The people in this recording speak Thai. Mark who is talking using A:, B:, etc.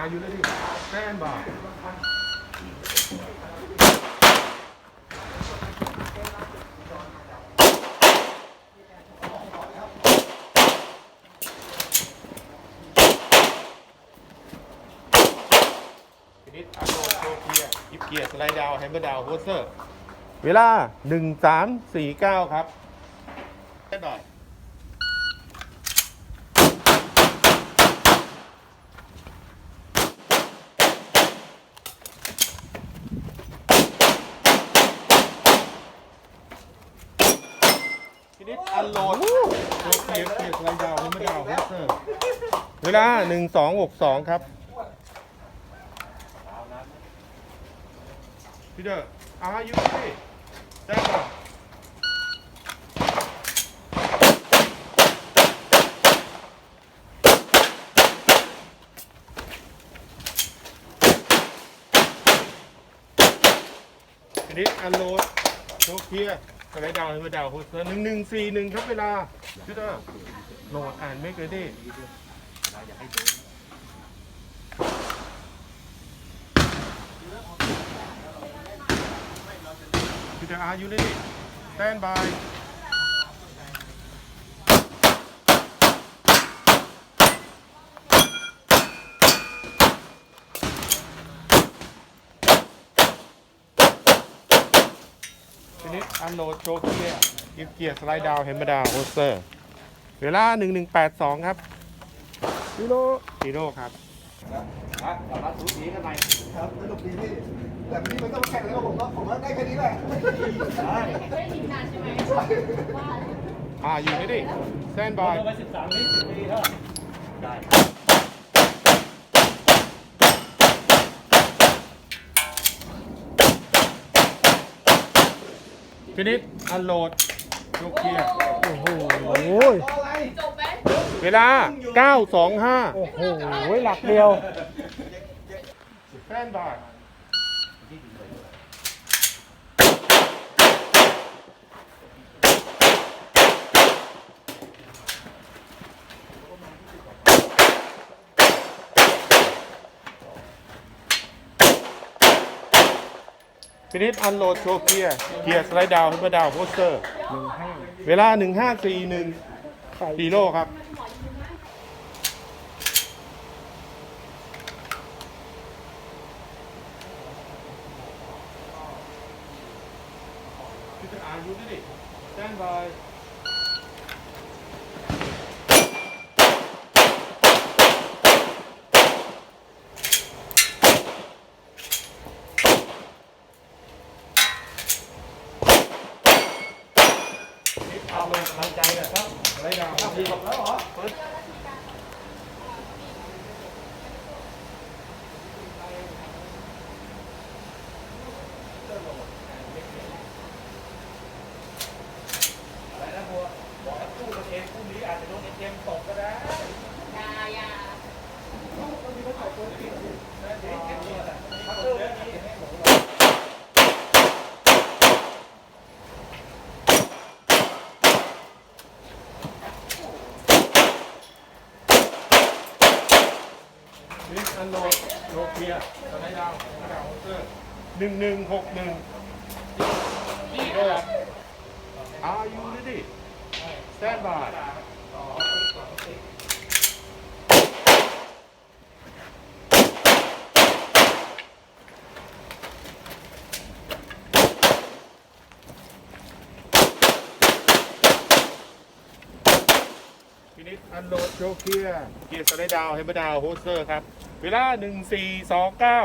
A: Are you ready? Stand by. พินิดอาโลโซเกียยิบเกียร์สไลด์ดาวแฮมเบอร์ดาวโฮสเซอร์ เวลา 1349 ครับได้หน่อย พินิดอันโหลดโซเกียเกียร์สไลด์ดาวแฮมเบอร์ดาวโฮสเซอร์เวลา1262ครับ พี่เดอร์อายุพี่ได้ก่อนทีนี้อันโหลดโซเคีย ก็ได้ดาวไปดาวคุณหนึ่งหนึ่งสี่หนึ่งครับเวลาชุดอ่โหลดอ่านไม่เกินที่ชุดอาอยู่นี่เต้นบาย ทีนี้อันโหลดโชว์เกียร์กิฟเกียร์สไลด์ดาวเฮมเบอร์ดาวโฮสเตอร์ เวลา 1182 ครับฮีโร่ฮีโร่ครับ
B: ครับเรามาสูสีกันใหม่
C: ครับสนุกดีพี่แต่วันนี้มันต้องแข่งแล้วผมว่าผมว่าได้แค่นี้แหละ
B: ได้
A: อ่าอยู่นี่ดิ Stand by
B: ไปสิบสามนิดดีเท่าได้
A: ฟินิชอันโหลดโชว์เกียร์
C: โอ้โห
D: จบไหม
A: เวลา 925
C: โอ้โหหลักเดียว
A: Stand by ฟินิ ฟินิชอันโหลดโชว์เกียร์ เกียร์สไลด์ดาวน์ให้มาดาวน์โพสเตอร์เวลา 1541ฮีโลครับ Peter, are you ready? Stand by. เอาลงกำลังใจนะครับไรดาวดีหมดแล้วเหรอนี่อันโลโลเคียสไรดาวสไรดาวเซอร์หนึ่งหนึ่งหกหนึ่งดีด้วย Are you ready? Stand by. พินิจอันโหลดโชเกียเกียร์สไลด์ดาวเฮมเบอร์ดาวโฮสเตอร์ครับ เวลา1429
C: หนึ่งสี่สองเก้า